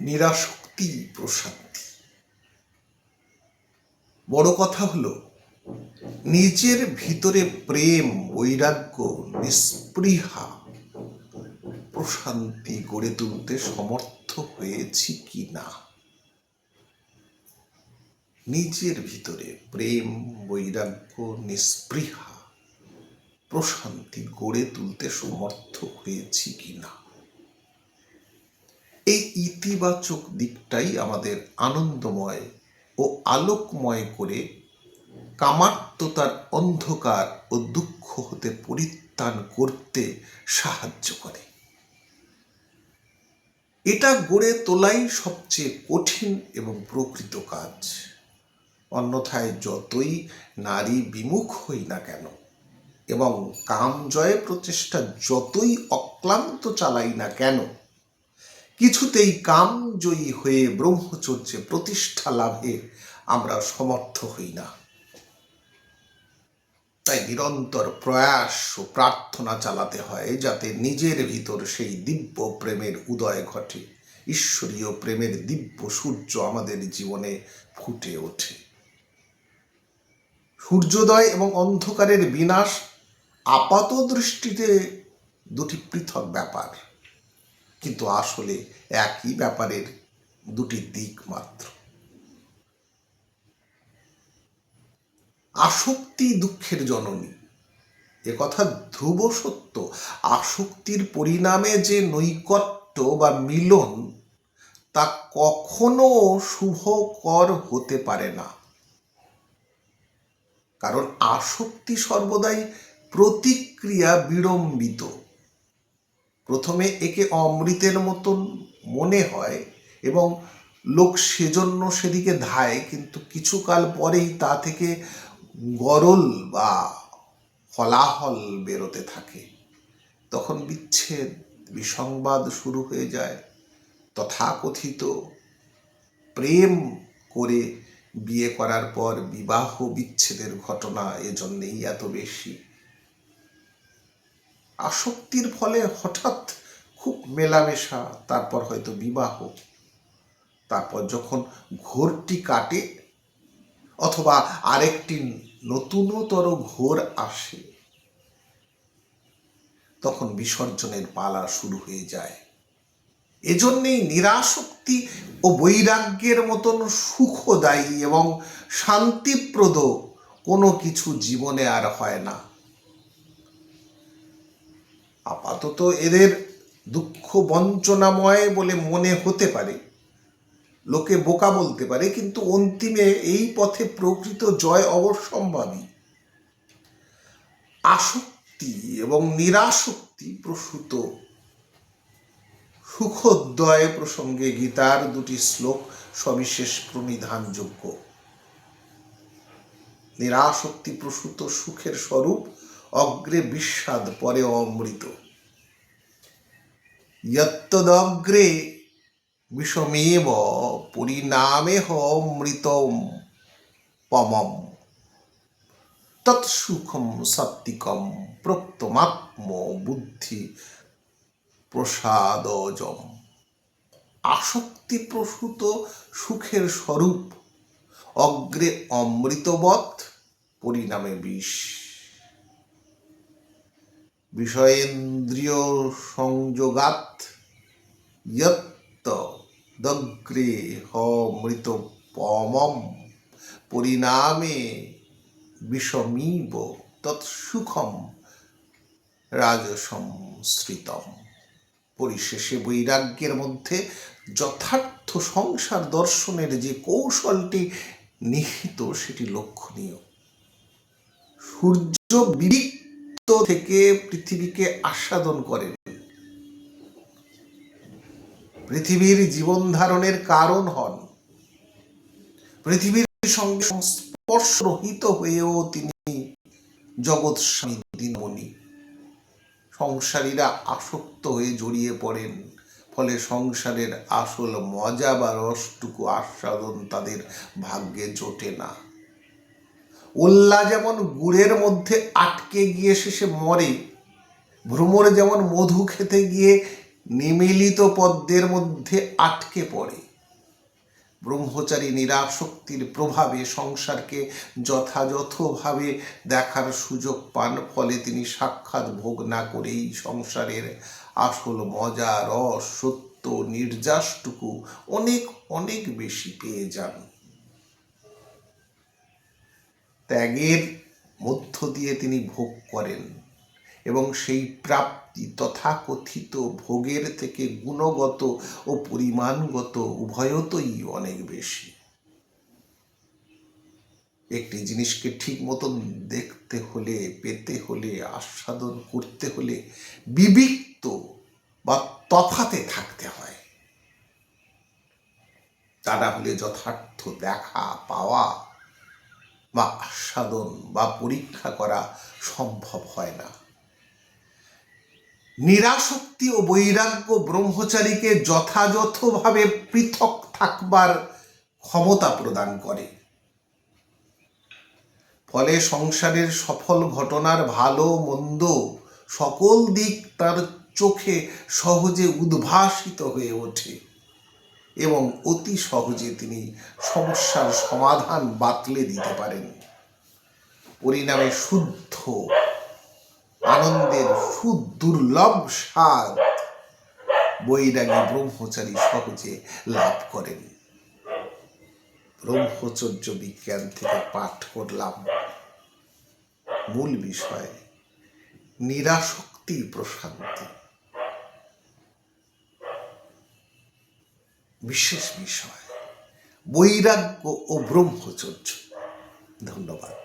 নিরাশক্তি প্রশান্তি। বড় কথা হলো, নিজের ভিতরে প্রেম, বৈরাগ্য, নিস্পৃহা, প্রশান্তি গড়ে তুলতে সমর্থ হয়েছি কি না? নিজের ভিতরে প্রেম, বৈরাগ্য, নিস্পৃহা, প্রশান্তি গড়ে তুলতে সমর্থ হয়েছি কি না? এই ইতিবাচক দিকটাই আমাদের আনন্দময় ও আলোকময় করে কামাত্মতার অন্ধকার ও দুঃখ হতে পরিত্রাণ করতে সাহায্য করে। এটা গড়ে তোলাই সবচেয়ে কঠিন এবং প্রকৃত কাজ। অন্যথায় যতই নারী বিমুখ হই না কেন, এবং কাম জয় প্রচেষ্টা যতই অক্লান্ত চালাই না কেন কিছুতেই কামজয়ী হয়ে ব্রহ্মচর্যে প্রতিষ্ঠা লাভে আমরা সমর্থ হই না। তাই নিরন্তর প্রয়াস ও প্রার্থনা চালাতে হয় যাতে নিজের ভিতর সেই দিব্য প্রেমের উদয় ঘটে। ঈশ্বরীয় প্রেমের দিব্য সূর্য আমাদের জীবনে ফুটে ওঠে। সূর্যোদয় এবং অন্ধকারের বিনাশ আপাত দৃষ্টিতে দুটি পৃথক ব্যাপার। কিন্তু আসলে একই ব্যাপারের দুটি দিক মাত্র। আসক্তি দুঃখের জননী। এ কথা ধ্রুব সত্য। আসক্তির পরিণামে যে নৈকট্য বা মিলন, তা কখনো শুভকর হতে পারে না। কারণ আসক্তি সর্বদাই প্রতিক্রিয়া বিড়ম্বিত। প্রথমে একে অমৃতের মতন মনে হয় এবং লোক সেজন্য সেদিকে ধায়, কিন্তু কিছুকাল পরেই তা থেকে গরল বা ফলাফল বেরোতে থাকে। তখন বিচ্ছেদ, বিসংবাদ শুরু হয়ে যায়। তথাকথিত প্রেম করে বিয়ে করার পর বিবাহ বিচ্ছেদের ঘটনা এজন্যেই এত বেশি। আসক্তির ফলে হঠাৎ খুব মেলামেশা, তারপর হয়তো বিবাহ। তারপর যখন ঘোরটি কাটে অথবা আরেকটি নতুনতর ঘোর আসে, তখন বিসর্জনের পালা শুরু হয়ে যায়। এজন্যেই নিরাসক্তি ও বৈরাগ্যের মতন সুখদায়ী এবং শান্তিপ্রদ কোনো কিছু জীবনে আর হয় না। আপাতত এদের দুঃখ বঞ্চনাময় বলে মনে হতে পারে। লোকে বোকা বলতে পারে, কিন্তু অন্তিমে এই পথে প্রকৃত জয় অবশ্যম্ভাবী। আসক্তি এবং নিরাসক্তি প্রসূত। সুখোদ্দয় প্রসঙ্গে গীতার দুটি শ্লোক সবিশেষ প্রণিধানযোগ্য। নিরাসক্তি প্রসূত সুখের স্বরূপ অগ্রে বিস্বাদ পরে অমৃত। যত্তদগ্রে বিষমেব পরিণামে মৃতম পমম। তৎসুখম সত্তিকম, প্রক্তমাত্ম বুদ্ধি প্রসাদজম। আসক্তি প্রসূত সুখের স্বরূপ, অগ্রে অমৃতবৎ, পরিণামে বিষ। বিষয়েন্দ্রিয় সংযোগাত দগ্রে হ মৃত পমম পরিণামে বিষমীব তৎসুখম রাজসম শ্রিতম পরিশেষে বৈরাগ্যের মধ্যে যথার্থ সংসার দর্শনের যে কৌশলটি নিহিত, সেটি লক্ষণীয়। সূর্য বিবিক্ত থেকে পৃথিবীকে আস্বাদন করেন। পৃথিবীর জীবন ধারণের কারণ হন। পৃথিবীর সঙ্গে সংস্পর্শ রহিত হয়েও তিনি জগৎ স্বামী সংসারীরা আসক্ত হয়ে জড়িয়ে পড়েন, ফলে সংসারের আসল মজা বা রসটুকু আস্বাদন তাদের ভাগ্যে জোটে না। উল্লা যেমন গুড়ের মধ্যে আটকে গিয়ে শেষে মরে, ভ্রমর যেমন মধু খেতে গিয়ে নিমিলিত পদ্মের মধ্যে আটকে পড়ে। ব্রহ্মচারী নিরাসক্তির প্রভাবে সংসারকে যথাযথভাবে দেখার সুযোগ পান, ফলে তিনি সাক্ষাৎ ভোগ না করেই সংসারের আসল মজা, রস, সত্য, নির্যাসটুকু অনেক অনেক বেশি পেয়ে যান। ত্যাগের মধ্য দিয়ে তিনি ভোগ করেন এবং সেই প্রাপ্তি তথাকথিত ভোগের থেকে গুণগত ও পরিমাণগত উভয়তই অনেক বেশি। একটি জিনিসকে ঠিক মতন দেখতে হলে, পেতে হলে, আস্বাদন করতে হলে বিবিক্ত বা তফাতে থাকতে হয়। তা না হলে যথার্থ দেখা, পাওয়া বা আস্বাদন বা পরীক্ষা করা সম্ভব হয় না। নিরাসক্তি ও বৈরাগ্য ব্রহ্মচারীকে যথাযথভাবে পৃথক থাকবার ক্ষমতা প্রদান করে। ফলে সংসারের সফল ঘটনার ভালো মন্দ সকল দিক তার চোখে সহজে উদ্ভাসিত হয়ে ওঠে। এবং অতি সহজে তিনি সমস্যার সমাধান বাতলে দিতে পারেন। পরিণামে শুদ্ধ, আনন্দের সুদুর্লভ স্বাদ বৈরাগী ব্রহ্মচারী সহজে লাভ করেন। ব্রহ্মচর্য বিজ্ঞান থেকে পাঠ করলাম। মূল বিষয় নিরাসক্তি প্রশান্তি। বিশেষ বিষয়। বৈরাগ্য ও ব্রহ্মচর্য। ধন্যবাদ।